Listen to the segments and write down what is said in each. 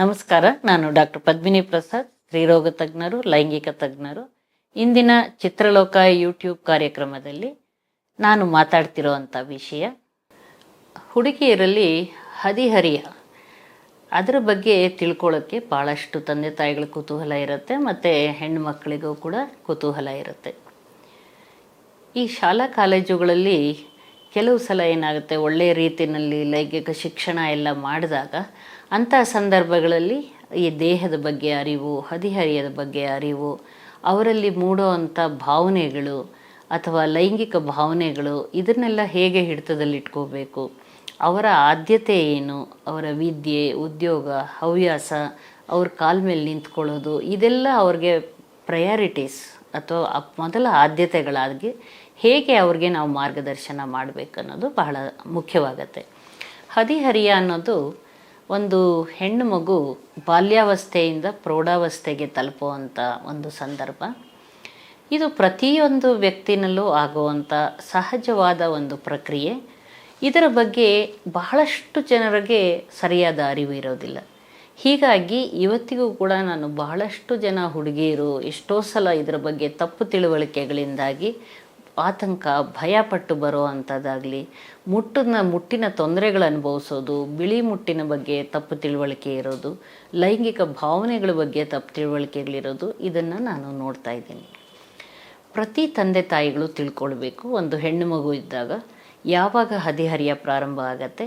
ನಮಸ್ಕಾರ, ನಾನು ಡಾಕ್ಟರ್ ಪದ್ಮಿನಿ ಪ್ರಸಾದ್, ಸ್ತ್ರೀರೋಗ ತಜ್ಞರು, ಲೈಂಗಿಕ ತಜ್ಞರು. ಇಂದಿನ ಚಿತ್ರಲೋಕ ಯೂಟ್ಯೂಬ್ ಕಾರ್ಯಕ್ರಮದಲ್ಲಿ ನಾನು ಮಾತಾಡ್ತಿರೋವಂಥ ವಿಷಯ, ಹುಡುಗಿಯರಲ್ಲಿ ಹದಿಹರಿಯ. ಅದರ ಬಗ್ಗೆ ತಿಳ್ಕೊಳ್ಳೋಕ್ಕೆ ಭಾಳಷ್ಟು ತಂದೆ ತಾಯಿಗಳ ಕುತೂಹಲ ಇರುತ್ತೆ, ಮತ್ತು ಹೆಣ್ಣು ಮಕ್ಕಳಿಗೂ ಕೂಡ ಕುತೂಹಲ ಇರುತ್ತೆ. ಈ ಶಾಲಾ ಕಾಲೇಜುಗಳಲ್ಲಿ ಕೆಲವು ಸಲ ಏನಾಗುತ್ತೆ ಒಳ್ಳೆಯ ರೀತಿಯಲ್ಲಿ ಲೈಂಗಿಕ ಶಿಕ್ಷಣ ಎಲ್ಲ ಮಾಡಿದಾಗ ಅಂಥ ಸಂದರ್ಭಗಳಲ್ಲಿ ಈ ದೇಹದ ಬಗ್ಗೆ ಅರಿವು, ಹದಿಹರಿಯದ ಬಗ್ಗೆ ಅರಿವು, ಅವರಲ್ಲಿ ಮೂಡೋ ಅಂಥ ಭಾವನೆಗಳು ಅಥವಾ ಲೈಂಗಿಕ ಭಾವನೆಗಳು ಇದನ್ನೆಲ್ಲ ಹೇಗೆ ಹಿಡಿತದಲ್ಲಿಟ್ಕೋಬೇಕು? ಅವರ ಆದ್ಯತೆ ಏನು? ಅವರ ವಿದ್ಯೆ, ಉದ್ಯೋಗ, ಹವ್ಯಾಸ, ಅವ್ರ ಕಾಲ ಮೇಲೆ ನಿಂತ್ಕೊಳ್ಳೋದು, ಇದೆಲ್ಲ ಅವ್ರಿಗೆ ಪ್ರಯಾರಿಟೀಸ್ ಅಥವಾ ಮೊದಲ ಆದ್ಯತೆಗಳಾಗಿ ಹೇಗೆ ಅವ್ರಿಗೆ ನಾವು ಮಾರ್ಗದರ್ಶನ ಮಾಡಬೇಕನ್ನೋದು ಬಹಳ ಮುಖ್ಯವಾಗತ್ತೆ. ಹದಿಹರಿಯ ಅನ್ನೋದು ಒಂದು ಹೆಣ್ಣು ಮಗು ಬಾಲ್ಯಾವಸ್ಥೆಯಿಂದ ಪ್ರೌಢಾವಸ್ಥೆಗೆ ತಲುಪುವಂಥ ಒಂದು ಸಂದರ್ಭ. ಇದು ಪ್ರತಿಯೊಂದು ವ್ಯಕ್ತಿನಲ್ಲೂ ಆಗುವಂಥ ಸಹಜವಾದ ಒಂದು ಪ್ರಕ್ರಿಯೆ. ಇದರ ಬಗ್ಗೆ ಬಹಳಷ್ಟು ಜನರಿಗೆ ಸರಿಯಾದ ಅರಿವು ಇರೋದಿಲ್ಲ. ಹೀಗಾಗಿ ಇವತ್ತಿಗೂ ಕೂಡ ನಾನು ಬಹಳಷ್ಟು ಜನ ಹುಡುಗಿಯರು ಎಷ್ಟೋ ಸಲ ಇದರ ಬಗ್ಗೆ ತಪ್ಪು ತಿಳುವಳಿಕೆಗಳಿಂದಾಗಿ ಆತಂಕ ಭಯಪಟ್ಟು ಬರೋ ಅಂಥದ್ದಾಗಲಿ, ಮುಟ್ಟಿನ ಮುಟ್ಟಿನ ತೊಂದರೆಗಳು ಅನುಭವಿಸೋದು, ಬಿಳಿ ಮುಟ್ಟಿನ ಬಗ್ಗೆ ತಪ್ಪು ತಿಳುವಳಿಕೆ ಇರೋದು, ಲೈಂಗಿಕ ಭಾವನೆಗಳ ಬಗ್ಗೆ ತಪ್ಪು ತಿಳುವಳಿಕೆಗಳಿರೋದು ಇದನ್ನು ನಾನು ನೋಡ್ತಾ ಇದ್ದೀನಿ. ಪ್ರತಿ ತಂದೆ ತಾಯಿಗಳು ತಿಳ್ಕೊಳ್ಬೇಕು. ಒಂದು ಹೆಣ್ಣು ಮಗು ಇದ್ದಾಗ ಯಾವಾಗ ಹದಿಹರಿಯ ಪ್ರಾರಂಭ ಆಗತ್ತೆ?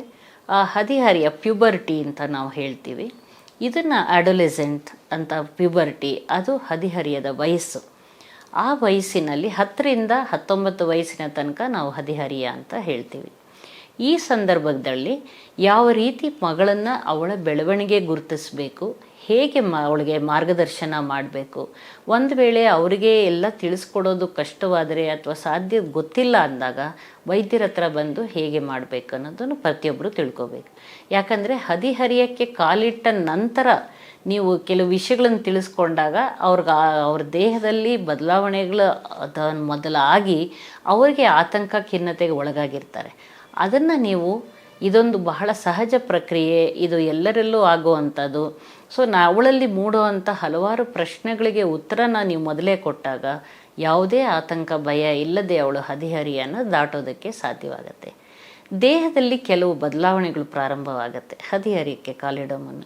ಆ ಹದಿಹರಿಯ ಪ್ಯೂಬರ್ಟಿ ಅಂತ ನಾವು ಹೇಳ್ತೀವಿ. ಇದನ್ನು ಅಡೊಲೆಸೆಂಟ್ ಅಂತ ಪ್ಯೂಬರ್ಟಿ ಅದು ಹದಿಹರಿಯದ ವಯಸ್ಸು. ಆ ವಯಸ್ಸಿನಲ್ಲಿ ಹತ್ತರಿಂದ ಹತ್ತೊಂಬತ್ತು ವಯಸ್ಸಿನ ತನಕ ನಾವು ಹದಿಹರಿಯ ಅಂತ ಹೇಳ್ತೀವಿ. ಈ ಸಂದರ್ಭದಲ್ಲಿ ಯಾವ ರೀತಿ ಮಗಳನ್ನು ಅವಳ ಬೆಳವಣಿಗೆ ಗುರುತಿಸಬೇಕು, ಹೇಗೆ ಮ, ಅವಳಿಗೆ ಮಾರ್ಗದರ್ಶನ ಮಾಡಬೇಕು, ಒಂದು ವೇಳೆ ಅವರಿಗೆ ಎಲ್ಲ ತಿಳಿಸ್ಕೊಡೋದು ಕಷ್ಟವಾದರೆ ಅಥವಾ ಸಾಧ್ಯ ಗೊತ್ತಿಲ್ಲ ಅಂದಾಗ ವೈದ್ಯರ ಹತ್ರ ಬಂದು ಹೇಗೆ ಮಾಡಬೇಕು ಅನ್ನೋದನ್ನು ಪ್ರತಿಯೊಬ್ಬರು ತಿಳ್ಕೋಬೇಕು. ಯಾಕಂದರೆ ಹದಿಹರಿಯಕ್ಕೆ ಕಾಲಿಟ್ಟ ನಂತರ ನೀವು ಕೆಲವು ವಿಷಯಗಳನ್ನು ತಿಳಿಸ್ಕೊಂಡಾಗ ಅವ್ರಿಗೆ ಅವ್ರ ದೇಹದಲ್ಲಿ ಬದಲಾವಣೆಗಳು ಮೊದಲಾಗಿ ಅವರಿಗೆ ಆತಂಕ ಖಿನ್ನತೆಗೆ ಒಳಗಾಗಿರ್ತಾರೆ. ಅದನ್ನು ನೀವು ಇದೊಂದು ಬಹಳ ಸಹಜ ಪ್ರಕ್ರಿಯೆ, ಇದು ಎಲ್ಲರಲ್ಲೂ ಆಗುವಂಥದ್ದು. ಸೊ, ನಾ ಅವಳಲ್ಲಿ ಮೂಡುವಂಥ ಹಲವಾರು ಪ್ರಶ್ನೆಗಳಿಗೆ ಉತ್ತರನ ನೀವು ಮೊದಲೇ ಕೊಟ್ಟಾಗ ಯಾವುದೇ ಆತಂಕ, ಭಯ ಇಲ್ಲದೆ ಅವಳು ಹದಿಹರಿಯನ್ನು ದಾಟೋದಕ್ಕೆ ಸಾಧ್ಯವಾಗುತ್ತೆ. ದೇಹದಲ್ಲಿ ಕೆಲವು ಬದಲಾವಣೆಗಳು ಪ್ರಾರಂಭವಾಗುತ್ತೆ, ಹದಿಹರಿಯಕ್ಕೆ ಕಾಲಿಡೋ ಮುನ್ನ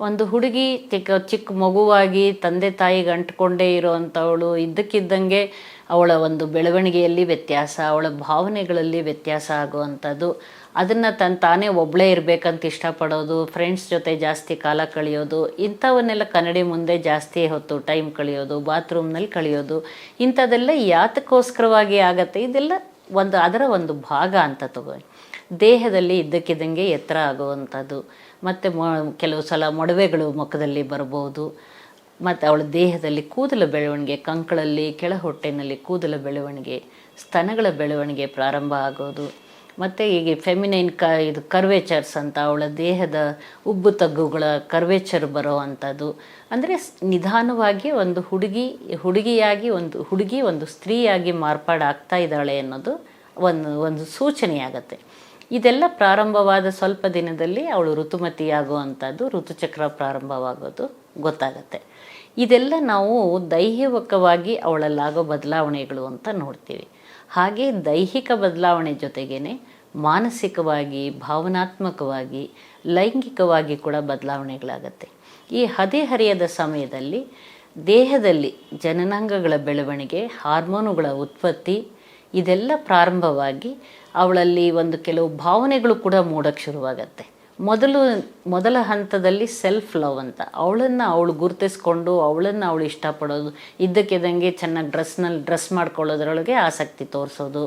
ಒಂದು ಹುಡುಗಿ ಚಿಕ್ಕ ಚಿಕ್ಕ ಮಗುವಾಗಿ ತಂದೆ ತಾಯಿಗೆ ಅಂಟ್ಕೊಂಡೇ ಇರೋವಂಥವಳು ಇದ್ದಕ್ಕಿದ್ದಂಗೆ ಅವಳ ಒಂದು ಬೆಳವಣಿಗೆಯಲ್ಲಿ ವ್ಯತ್ಯಾಸ, ಅವಳ ಭಾವನೆಗಳಲ್ಲಿ ವ್ಯತ್ಯಾಸ ಆಗುವಂಥದ್ದು. ಅದನ್ನು ತನ್ನ ತಾನೇ ಒಬ್ಬಳೇ ಇರಬೇಕಂತ ಇಷ್ಟಪಡೋದು ಫ್ರೆಂಡ್ಸ್ ಜೊತೆ ಜಾಸ್ತಿ ಕಾಲ ಕಳೆಯೋದು, ಇಂಥವನ್ನೆಲ್ಲ ಕನ್ನಡಿ ಮುಂದೆ ಜಾಸ್ತಿ ಹೊತ್ತು ಟೈಮ್ ಕಳೆಯೋದು ಬಾತ್ರೂಮ್ನಲ್ಲಿ ಕಳೆಯೋದು ಇಂಥದ್ದೆಲ್ಲ ಯಾತಕ್ಕೋಸ್ಕರವಾಗಿ ಆಗತ್ತೆ. ಇದೆಲ್ಲ ಒಂದು, ಅದರ ಒಂದು ಭಾಗ ಅಂತ ತಗೋ. ದೇಹದಲ್ಲಿ ಇದ್ದಕ್ಕಿದ್ದಂಗೆ ಎತ್ತರ ಆಗುವಂಥದ್ದು. ಮತ್ತು ಮೊ, ಕೆಲವು ಸಲ ಮೊಡವೆಗಳು ಮುಖದಲ್ಲಿ ಬರಬಹುದು. ಮತ್ತು ಅವಳ ದೇಹದಲ್ಲಿ ಕೂದಲ ಬೆಳವಣಿಗೆ, ಕಂಕಳಲ್ಲಿ ಕೆಳ ಹೊಟ್ಟೆನಲ್ಲಿ ಕೂದಲ ಬೆಳವಣಿಗೆ, ಸ್ತನಗಳ ಬೆಳವಣಿಗೆ ಪ್ರಾರಂಭ ಆಗೋದು. ಮತ್ತು ಹೀಗೆ ಫೆಮಿನೈನ್ ಕ, ಇದು ಕರ್ವೇಚರ್ಸ್ ಅಂತ, ಅವಳ ದೇಹದ ಉಬ್ಬು ತಗ್ಗುಗಳ ಕರ್ವೇಚರ್ ಬರೋ ಅಂಥದ್ದು. ಅಂದರೆ ನಿಧಾನವಾಗಿ ಒಂದು ಹುಡುಗಿ, ಹುಡುಗಿಯಾಗಿ ಒಂದು, ಹುಡುಗಿ ಒಂದು ಸ್ತ್ರೀಯಾಗಿ ಮಾರ್ಪಾಡಾಗ್ತಾ ಇದ್ದಾಳೆ ಅನ್ನೋದು ಒಂದು ಒಂದು ಸೂಚನೆಯಾಗತ್ತೆ. ಇದೆಲ್ಲ ಪ್ರಾರಂಭವಾದ ಸ್ವಲ್ಪ ದಿನದಲ್ಲಿ ಅವಳು ಋತುಮತಿಯಾಗುವಂಥದ್ದು, ಋತುಚಕ್ರ ಪ್ರಾರಂಭವಾಗೋದು ಗೊತ್ತಾಗತ್ತೆ. ಇದೆಲ್ಲ ನಾವು ದೈಹಿಕವಾಗಿ ಅವಳಲ್ಲಾಗೋ ಬದಲಾವಣೆಗಳು ಅಂತ ನೋಡ್ತೀವಿ. ಹಾಗೆ ದೈಹಿಕ ಬದಲಾವಣೆ ಜೊತೆಗೇನೆ ಮಾನಸಿಕವಾಗಿ, ಭಾವನಾತ್ಮಕವಾಗಿ, ಲೈಂಗಿಕವಾಗಿ ಕೂಡ ಬದಲಾವಣೆಗಳಾಗತ್ತೆ. ಈ ಹದಿಹರಿಯದ ಸಮಯದಲ್ಲಿ ದೇಹದಲ್ಲಿ ಜನನಾಂಗಗಳ ಬೆಳವಣಿಗೆ, ಹಾರ್ಮೋನುಗಳ ಉತ್ಪತ್ತಿ ಇದೆಲ್ಲ ಪ್ರಾರಂಭವಾಗಿ ಅವಳಲ್ಲಿ ಒಂದು ಕೆಲವು ಭಾವನೆಗಳು ಕೂಡ ಮೂಡಕ್ಕೆ ಶುರುವಾಗತ್ತೆ. ಮೊದಲು, ಮೊದಲ ಹಂತದಲ್ಲಿ ಸೆಲ್ಫ್ ಲವ್ ಅಂತ. ಅವಳನ್ನು ಅವಳು ಗುರುತಿಸ್ಕೊಂಡು, ಅವಳನ್ನು ಅವಳು ಇಷ್ಟಪಡೋದು ಇದ್ದಕ್ಕಿದ್ದಂಗೆ ಚೆನ್ನಾಗಿ ಡ್ರೆಸ್ನಲ್ಲಿ ಡ್ರೆಸ್ ಮಾಡ್ಕೊಳ್ಳೋದ್ರೊಳಗೆ ಆಸಕ್ತಿ ತೋರಿಸೋದು,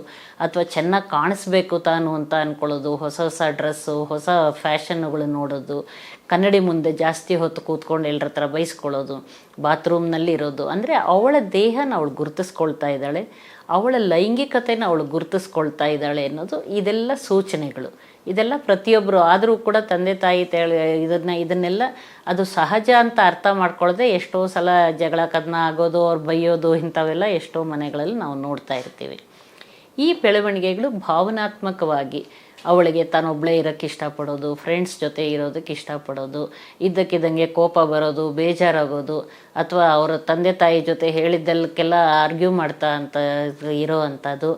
ಅಥವಾ ಚೆನ್ನಾಗಿ ಕಾಣಿಸ್ಬೇಕು ತಾನು ಅಂತ ಅಂದ್ಕೊಳ್ಳೋದು ಹೊಸ ಹೊಸ ಡ್ರೆಸ್ಸು ಹೊಸ ಫ್ಯಾಷನ್ಗಳು ನೋಡೋದು, ಕನ್ನಡಿ ಮುಂದೆ ಜಾಸ್ತಿ ಹೊತ್ತು ಕೂತ್ಕೊಂಡು ಎಲ್ಲರ ಹತ್ರ ಬೈಸ್ಕೊಳ್ಳೋದು ಬಾತ್ರೂಮ್ನಲ್ಲಿ ಇರೋದು. ಅಂದರೆ ಅವಳ ದೇಹನ ಅವಳು ಗುರುತಿಸ್ಕೊಳ್ತಾ ಇದ್ದಾಳೆ, ಅವಳ ಲೈಂಗಿಕತೆನ ಅವಳು ಗುರುತಿಸ್ಕೊಳ್ತಾ ಇದ್ದಾಳೆ ಅನ್ನೋದು ಇದೆಲ್ಲ ಸೂಚನೆಗಳು. ಇದೆಲ್ಲ ಪ್ರತಿಯೊಬ್ಬರು ಆದರೂ ಕೂಡ ತಂದೆ ತಾಯಿ ಇದನ್ನ ಇದನ್ನು, ಇದನ್ನೆಲ್ಲ ಅದು ಸಹಜ ಅಂತ ಅರ್ಥ ಮಾಡ್ಕೊಳ್ಳದೆ ಎಷ್ಟೋ ಸಲ ಜಗಳ ಕದನ ಆಗೋದು, ಅವ್ರು ಬೈಯೋದು ಇಂಥವೆಲ್ಲ ಎಷ್ಟೋ ಮನೆಗಳಲ್ಲಿ ನಾವು ನೋಡ್ತಾ ಇರ್ತೀವಿ. ಈ ಬೆಳವಣಿಗೆಗಳು ಭಾವನಾತ್ಮಕವಾಗಿ ಅವಳಿಗೆ ತಾನೊಬ್ಬಳೇ ಇರೋಕ್ಕೆ ಇಷ್ಟಪಡೋದು ಫ್ರೆಂಡ್ಸ್ ಜೊತೆ ಇರೋದಕ್ಕೆ ಇಷ್ಟಪಡೋದು, ಇದ್ದಕ್ಕಿದ್ದಂಗೆ ಕೋಪ ಬರೋದು, ಬೇಜಾರಾಗೋದು, ಅಥವಾ ಅವರ ತಂದೆ ತಾಯಿ ಜೊತೆ ಹೇಳಿದ್ದಕ್ಕೆಲ್ಲ ಆರ್ಗ್ಯೂ ಮಾಡ್ತಾ ಅಂತ ಇರೋ ಅಂಥದ್ದು,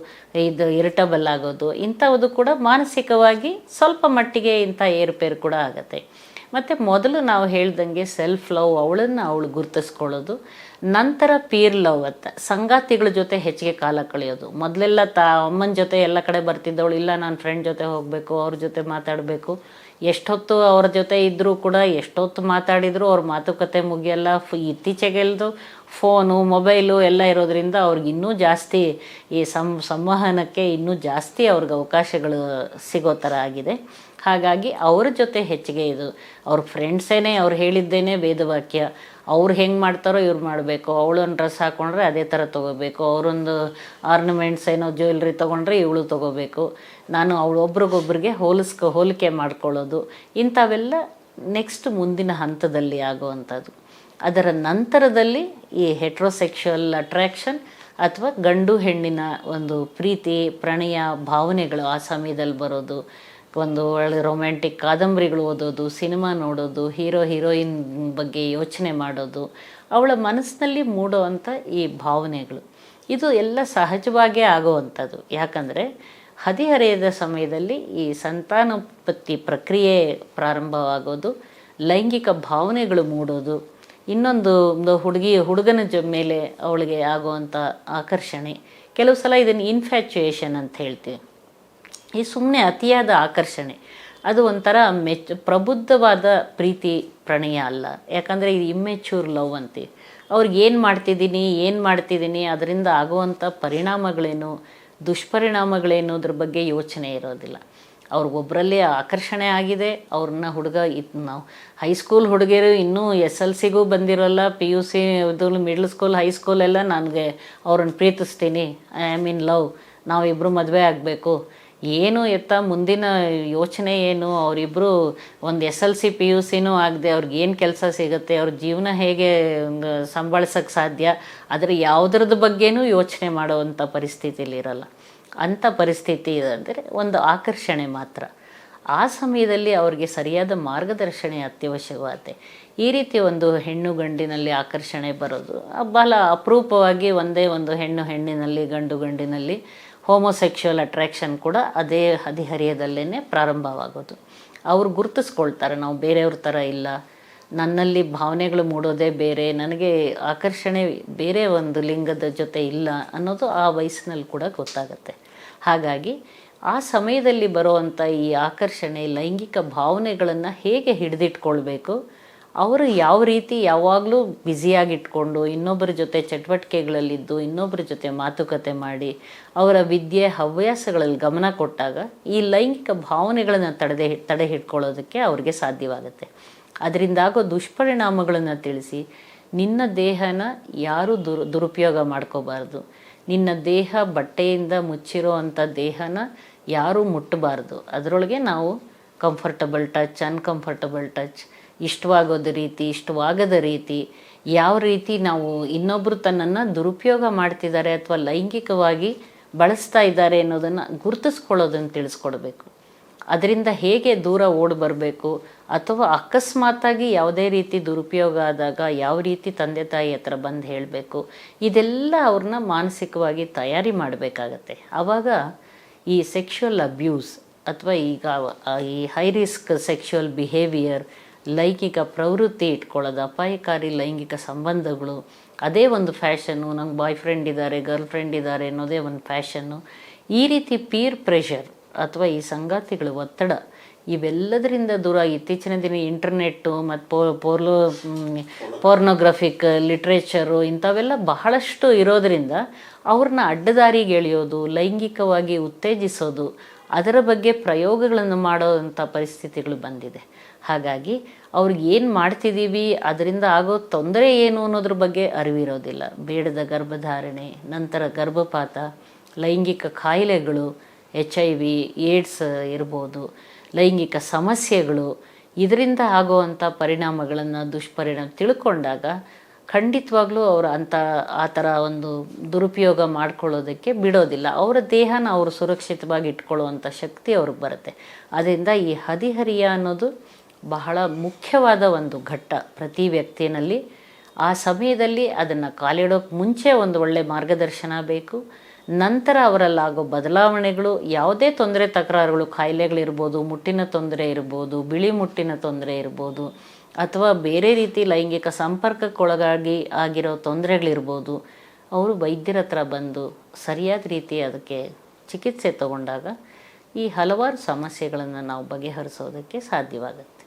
ಇದು ಇರಿಟಬಲ್ ಆಗೋದು, ಇಂಥವುದು ಕೂಡ ಮಾನಸಿಕವಾಗಿ ಸ್ವಲ್ಪ ಮಟ್ಟಿಗೆ ಇಂಥ ಏರುಪೇರು ಕೂಡ ಆಗುತ್ತೆ. ಮತ್ತು ಮೊದಲು ನಾವು ಹೇಳ್ದಂಗೆ ಸೆಲ್ಫ್ ಲವ್ ಅವಳನ್ನು ಅವಳು ಗುರುತಿಸ್ಕೊಳ್ಳೋದು. ನಂತರ ಪೀರ್ ಲವ್ ಅಂತ. ಸಂಗಾತಿಗಳ ಜೊತೆ ಹೆಚ್ಚಿಗೆ ಕಾಲ ಕಳೆಯೋದು. ಮೊದಲೆಲ್ಲ ತಾ, ಅಮ್ಮನ ಜೊತೆ ಎಲ್ಲ ಕಡೆ ಬರ್ತಿದ್ದವಳು, ಇಲ್ಲ ನಾನು ಫ್ರೆಂಡ್ ಜೊತೆ ಹೋಗಬೇಕು, ಅವ್ರ ಜೊತೆ ಮಾತಾಡಬೇಕು. ಎಷ್ಟೊತ್ತು ಅವ್ರ ಜೊತೆ ಇದ್ದರೂ ಕೂಡ ಎಷ್ಟೊತ್ತು ಮಾತಾಡಿದರೂ ಅವ್ರ ಮಾತುಕತೆ ಮುಗಿಯಲ್ಲ. ಫ್, ಇತ್ತೀಚೆಗೆಲ್ದು ಫೋನು ಮೊಬೈಲು ಎಲ್ಲ ಇರೋದ್ರಿಂದ ಅವ್ರಿಗೆ ಇನ್ನೂ ಜಾಸ್ತಿ ಈ ಸಂವಹನಕ್ಕೆ ಇನ್ನೂ ಜಾಸ್ತಿ ಅವ್ರಿಗೆ ಅವಕಾಶಗಳು ಸಿಗೋ ಥರ ಆಗಿದೆ. ಹಾಗಾಗಿ ಅವ್ರ ಜೊತೆ ಹೆಚ್ಚಿಗೆ ಇದು, ಅವ್ರ ಫ್ರೆಂಡ್ಸೇನೆ ಅವ್ರು ಹೇಳಿದ್ದೇನೆ ವೇದವಾಕ್ಯ, ಅವ್ರು ಹೆಂಗೆ ಮಾಡ್ತಾರೋ ಇವ್ರು ಮಾಡಬೇಕು ಅವಳೊಂದು ಡ್ರೆಸ್ ಹಾಕೊಂಡ್ರೆ ಅದೇ ಥರ ತೊಗೋಬೇಕು, ಅವರೊಂದು ಆರ್ನಮೆಂಟ್ಸ್ ಏನೋ ಜ್ಯುವೆಲ್ರಿ ತೊಗೊಂಡ್ರೆ ಇವಳು ತೊಗೋಬೇಕು, ನಾನು ಅವಳೊಬ್ರಿಗೊಬ್ರಿಗೆ ಹೋಲಿಸ್ಕೊ, ಹೋಲಿಕೆ ಮಾಡ್ಕೊಳ್ಳೋದು, ಇಂಥವೆಲ್ಲ ನೆಕ್ಸ್ಟ್ ಮುಂದಿನ ಹಂತದಲ್ಲಿ ಆಗುವಂಥದ್ದು. ಅದರ ನಂತರದಲ್ಲಿ ಈ ಹೆಟ್ರೋಸೆಕ್ಷುವಲ್ ಅಟ್ರ್ಯಾಕ್ಷನ್ ಅಥವಾ ಗಂಡು ಹೆಣ್ಣಿನ ಒಂದು ಪ್ರೀತಿ, ಪ್ರಣಯ, ಭಾವನೆಗಳು ಆ ಸಮಯದಲ್ಲಿ ಬರೋದು ಒಂದು ಒಳ್ಳೆ ರೊಮ್ಯಾಂಟಿಕ್ ಕಾದಂಬರಿಗಳು ಓದೋದು ಸಿನಿಮಾ ನೋಡೋದು ಹೀರೋ ಹೀರೋಯಿನ್ ಬಗ್ಗೆ ಯೋಚನೆ ಮಾಡೋದು, ಅವಳ ಮನಸ್ಸಿನಲ್ಲಿ ಮೂಡುವಂಥ ಈ ಭಾವನೆಗಳು. ಇದು ಎಲ್ಲ ಸಹಜವಾಗೇ ಆಗುವಂಥದ್ದು. ಯಾಕಂದರೆ ಹದಿಹರೆಯದ ಸಮಯದಲ್ಲಿ ಈ ಸಂತಾನೋತ್ಪತ್ತಿ ಪ್ರಕ್ರಿಯೆ ಪ್ರಾರಂಭವಾಗೋದು, ಲೈಂಗಿಕ ಭಾವನೆಗಳು ಮೂಡೋದು, ಇನ್ನೊಂದು ಒಂದು ಹುಡುಗಿ, ಹುಡುಗನ ಜ ಮೇಲೆ ಅವಳಿಗೆ ಆಗುವಂಥ ಆಕರ್ಷಣೆ. ಕೆಲವು ಸಲ ಇದನ್ನು ಇನ್ಫ್ಯಾಚುಯೇಷನ್ ಅಂತ ಹೇಳ್ತೀವಿ. ಈ ಸುಮ್ಮನೆ ಅತಿಯಾದ ಆಕರ್ಷಣೆ. ಅದು ಒಂಥರ ಮೆಚ್ ಪ್ರಬುದ್ಧವಾದ ಪ್ರೀತಿ ಪ್ರಣಯ ಅಲ್ಲ. ಯಾಕಂದರೆ ಇದು ಇಮ್ಮೆಚ್ಯೂರ್ ಲವ್ ಅಂತೀವಿ ಅವ್ರಿಗೆ ಏನು ಮಾಡ್ತಿದ್ದೀನಿ ಏನು ಮಾಡ್ತಿದ್ದೀನಿ, ಅದರಿಂದ ಆಗುವಂಥ ಪರಿಣಾಮಗಳೇನು, ದುಷ್ಪರಿಣಾಮಗಳೇನು ಅದ್ರ ಬಗ್ಗೆ ಯೋಚನೆ ಇರೋದಿಲ್ಲ. ಅವ್ರಿಗೊಬ್ಬರಲ್ಲಿ ಆಕರ್ಷಣೆ ಆಗಿದೆ ಅವ್ರನ್ನ ಹುಡುಗ ಇದು ನಾವು ಹೈಸ್ಕೂಲ್ ಹುಡುಗಿಯರು ಇನ್ನೂ ಎಸ್ ಎಲ್ ಸಿಗೂ ಬಂದಿರೋಲ್ಲ, ಪಿ ಯು ಸಿ ಇದು ಮಿಡ್ಲ್ ಸ್ಕೂಲ್ ಹೈಸ್ಕೂಲೆಲ್ಲ ನನಗೆ ಅವ್ರನ್ನ ಪ್ರೀತಿಸ್ತೀನಿ. ಐ ಆಮ್ ಇನ್ ಲವ್ ನಾವಿಬ್ಬರು ಮದುವೆ ಆಗಬೇಕು. ಏನು ಎತ್ತ ಮುಂದಿನ ಯೋಚನೆ ಏನು? ಅವರಿಬ್ಬರು ಒಂದು S L C P U ಸಿನೂ ಆಗದೆ ಅವ್ರಿಗೆ ಏನು ಕೆಲಸ ಸಿಗುತ್ತೆ? ಅವ್ರ ಜೀವನ ಹೇಗೆ ಸಂಭಾಳಿಸೋಕ್ಕೆ ಸಾಧ್ಯ? ಆದರೆ ಯಾವುದ್ರದ್ದು ಬಗ್ಗೆನೂ ಯೋಚನೆ ಮಾಡುವಂಥ ಪರಿಸ್ಥಿತಿಲಿ ಇರಲ್ಲ. ಅಂಥ ಪರಿಸ್ಥಿತಿ ಅಂದರೆ ಒಂದು ಆಕರ್ಷಣೆ ಮಾತ್ರ. ಆ ಸಮಯದಲ್ಲಿ ಅವ್ರಿಗೆ ಸರಿಯಾದ ಮಾರ್ಗದರ್ಶನ ಅತ್ಯವಶ್ಯಕವಾಗುತ್ತೆ. ಈ ರೀತಿ ಒಂದು ಹೆಣ್ಣು ಗಂಡಿನಲ್ಲಿ ಆಕರ್ಷಣೆ ಬರೋದು ಬಹಳ ಅಪರೂಪವಾಗಿ ಒಂದೇ ಒಂದು ಹೆಣ್ಣು ಹೆಣ್ಣಿನಲ್ಲಿ, ಗಂಡು ಗಂಡಿನಲ್ಲಿ ಹೋಮೋಸೆಕ್ಷುವಲ್ ಅಟ್ರ್ಯಾಕ್ಷನ್ ಕೂಡ ಅದೇ ಹದಿಹರಿಯದಲ್ಲೇ ಪ್ರಾರಂಭವಾಗೋದು. ಅವ್ರು ಗುರುತಿಸ್ಕೊಳ್ತಾರೆ, ನಾವು ಬೇರೆಯವ್ರ ಥರ ಇಲ್ಲ, ನನ್ನಲ್ಲಿ ಭಾವನೆಗಳು ಮೂಡೋದೇ ಬೇರೆ, ನನಗೆ ಆಕರ್ಷಣೆ ಬೇರೆ ಒಂದು ಲಿಂಗದ ಜೊತೆ ಇಲ್ಲ ಅನ್ನೋದು ಆ ವಯಸ್ಸಿನಲ್ಲಿ ಕೂಡ ಗೊತ್ತಾಗತ್ತೆ. ಹಾಗಾಗಿ ಆ ಸಮಯದಲ್ಲಿ ಬರುವಂಥ ಈ ಆಕರ್ಷಣೆ, ಲೈಂಗಿಕ ಭಾವನೆಗಳನ್ನು ಹೇಗೆ ಹಿಡಿದಿಟ್ಕೊಳ್ಬೇಕು ಅವರು ಯಾವ ರೀತಿ ಯಾವಾಗಲೂ ಬ್ಯುಸಿಯಾಗಿಟ್ಕೊಂಡು ಇನ್ನೊಬ್ಬರ ಜೊತೆ ಚಟುವಟಿಕೆಗಳಲ್ಲಿದ್ದು, ಇನ್ನೊಬ್ಬರ ಜೊತೆ ಮಾತುಕತೆ ಮಾಡಿ ಅವರ ವಿದ್ಯೆ, ಹವ್ಯಾಸಗಳಲ್ಲಿ ಗಮನ ಕೊಟ್ಟಾಗ ಈ ಲೈಂಗಿಕ ಭಾವನೆಗಳನ್ನು ತಡೆದೆ ತಡೆ ಹಿಡ್ಕೊಳ್ಳೋದಕ್ಕೆ ಅವ್ರಿಗೆ ಸಾಧ್ಯವಾಗುತ್ತೆ. ಅದರಿಂದಾಗೋ ದುಷ್ಪರಿಣಾಮಗಳನ್ನು ತಿಳಿಸಿ ನಿನ್ನ ದೇಹನ ಯಾರೂ ದುರ್, ದುರುಪಯೋಗ ಮಾಡ್ಕೋಬಾರ್ದು. ನಿನ್ನ ದೇಹ ಬಟ್ಟೆಯಿಂದ ಮುಚ್ಚಿರೋ ಅಂಥ ದೇಹನ ಯಾರೂ ಮುಟ್ಟಬಾರ್ದು. ಅದರೊಳಗೆ ನಾವು ಕಂಫರ್ಟಬಲ್ ಟಚ್ ಅನ್ಕಂಫರ್ಟಬಲ್ ಟಚ್ ಇಷ್ಟವಾಗೋದ ರೀತಿ, ಇಷ್ಟವಾಗದ ರೀತಿ ಯಾವ ರೀತಿ ನಾವು ಇನ್ನೊಬ್ಬರು ತನ್ನನ್ನು ದುರುಪಯೋಗ ಮಾಡ್ತಿದ್ದಾರೆ ಅಥವಾ ಲೈಂಗಿಕವಾಗಿ ಬಳಸ್ತಾ ಇದ್ದಾರೆ ಅನ್ನೋದನ್ನು ಗುರುತಿಸ್ಕೊಳ್ಳೋದನ್ನು ತಿಳಿಸ್ಕೊಡ್ಬೇಕು. ಅದರಿಂದ ಹೇಗೆ ದೂರ ಓಡಿ ಬರಬೇಕು ಅಥವಾ ಅಕಸ್ಮಾತಾಗಿ ಯಾವುದೇ ರೀತಿ ದುರುಪಯೋಗ ಆದಾಗ ಯಾವ ರೀತಿ ತಂದೆ ತಾಯಿ ಹತ್ರ ಬಂದು ಹೇಳಬೇಕು, ಇದೆಲ್ಲ ಅವ್ರನ್ನ ಮಾನಸಿಕವಾಗಿ ತಯಾರಿ ಮಾಡಬೇಕಾಗತ್ತೆ. ಆವಾಗ ಈ ಸೆಕ್ಷುವಲ್ ಅಬ್ಯೂಸ್ ಅಥವಾ ಈಗ ಈ ಹೈ ರಿಸ್ಕ್ ಸೆಕ್ಷುವಲ್ ಬಿಹೇವಿಯರ್ ಲೈಂಗಿಕ ಪ್ರವೃತ್ತಿ ಇಟ್ಕೊಳ್ಳೋದು, ಅಪಾಯಕಾರಿ ಲೈಂಗಿಕ ಸಂಬಂಧಗಳು. ಅದೇ ಒಂದು ಫ್ಯಾಷನ್ನು, ನಂಗೆ ಬಾಯ್ ಫ್ರೆಂಡ್ ಇದ್ದಾರೆ ಗರ್ಲ್ ಫ್ರೆಂಡ್ ಇದ್ದಾರೆ ಅನ್ನೋದೇ ಒಂದು ಫ್ಯಾಷನ್ನು. ಈ ರೀತಿ ಪೀರ್ ಪ್ರೆಷರ್ ಅಥವಾ ಈ ಸಂಗಾತಿಗಳ ಒತ್ತಡ, ಇವೆಲ್ಲದರಿಂದ ದೂರ ಇತ್ತೀಚಿನ ದಿನ ಇಂಟರ್ನೆಟ್ಟು ಮತ್ತು ಪೋ, ಪೋರ್ಲೋ ಪೋರ್ನೋಗ್ರಫಿಕ್ ಲಿಟ್ರೇಚರು ಇಂಥವೆಲ್ಲ ಬಹಳಷ್ಟು ಇರೋದರಿಂದ ಅವ್ರನ್ನ ಅಡ್ಡದಾರಿಗೆ ಎಳೆಯೋದು, ಲೈಂಗಿಕವಾಗಿ ಉತ್ತೇಜಿಸೋದು, ಅದರ ಬಗ್ಗೆ ಪ್ರಯೋಗಗಳನ್ನು ಮಾಡೋವಂಥ ಪರಿಸ್ಥಿತಿಗಳು ಬಂದಿದೆ. ಹಾಗಾಗಿ ಅವ್ರಿಗೆ ಏನು ಮಾಡ್ತಿದ್ದೀವಿ ಅದರಿಂದ ಆಗೋ ತೊಂದರೆ ಏನು ಅನ್ನೋದ್ರ ಬಗ್ಗೆ ಅರಿವಿರೋದಿಲ್ಲ. ಬೇಡದ ಗರ್ಭಧಾರಣೆ, ನಂತರ ಗರ್ಭಪಾತ, ಲೈಂಗಿಕ ಕಾಯಿಲೆಗಳು ಎಚ್ ಐ ವಿ ಏಡ್ಸ್ ಇರ್ಬೋದು, ಲೈಂಗಿಕ ಸಮಸ್ಯೆಗಳು, ಇದರಿಂದ ಆಗುವಂಥ ಪರಿಣಾಮಗಳನ್ನು ದುಷ್ಪರಿಣಾಮ ತಿಳ್ಕೊಂಡಾಗ ಖಂಡಿತವಾಗ್ಲೂ ಅವರು ಅಂಥ ಆ ಥರ ಒಂದು ದುರುಪಯೋಗ ಮಾಡ್ಕೊಳ್ಳೋದಕ್ಕೆ ಬಿಡೋದಿಲ್ಲ. ಅವರ ದೇಹನ ಅವರು ಸುರಕ್ಷಿತವಾಗಿ ಇಟ್ಕೊಳ್ಳುವಂಥ ಶಕ್ತಿ ಅವ್ರಿಗೆ ಬರುತ್ತೆ. ಅದರಿಂದ ಈ ಹದಿಹರಿಯ ಅನ್ನೋದು ಬಹಳ ಮುಖ್ಯವಾದ ಒಂದು ಘಟ್ಟ ಪ್ರತಿ ವ್ಯಕ್ತಿನಲ್ಲಿ ಆ ಸಮಯದಲ್ಲಿ ಅದನ್ನು ಕಾಲಿಡೋಕ್ಕೆ ಮುಂಚೆ ಒಂದು ಒಳ್ಳೆ ಮಾರ್ಗದರ್ಶನ ಬೇಕು. ನಂತರ ಅವರಲ್ಲಾಗೋ ಬದಲಾವಣೆಗಳು, ಯಾವುದೇ ತೊಂದರೆ ತಕರಾರುಗಳು, ಕಾಯಿಲೆಗಳಿರ್ಬೋದು, ಮುಟ್ಟಿನ ತೊಂದರೆ ಇರ್ಬೋದು, ಬಿಳಿ ಮುಟ್ಟಿನ ತೊಂದರೆ ಇರ್ಬೋದು, ಅಥವಾ ಬೇರೆ ರೀತಿ ಲೈಂಗಿಕ ಸಂಪರ್ಕಕ್ಕೊಳಗಾಗಿ ಆಗಿರೋ ತೊಂದರೆಗಳಿರ್ಬೋದು, ಅವರು ವೈದ್ಯರ ಹತ್ರ ಬಂದು ಸರಿಯಾದ ರೀತಿ ಅದಕ್ಕೆ ಚಿಕಿತ್ಸೆ ತಗೊಂಡಾಗ ಈ ಹಲವಾರು ಸಮಸ್ಯೆಗಳನ್ನು ನಾವು ಬಗೆಹರಿಸೋದಕ್ಕೆ ಸಾಧ್ಯವಾಗುತ್ತೆ.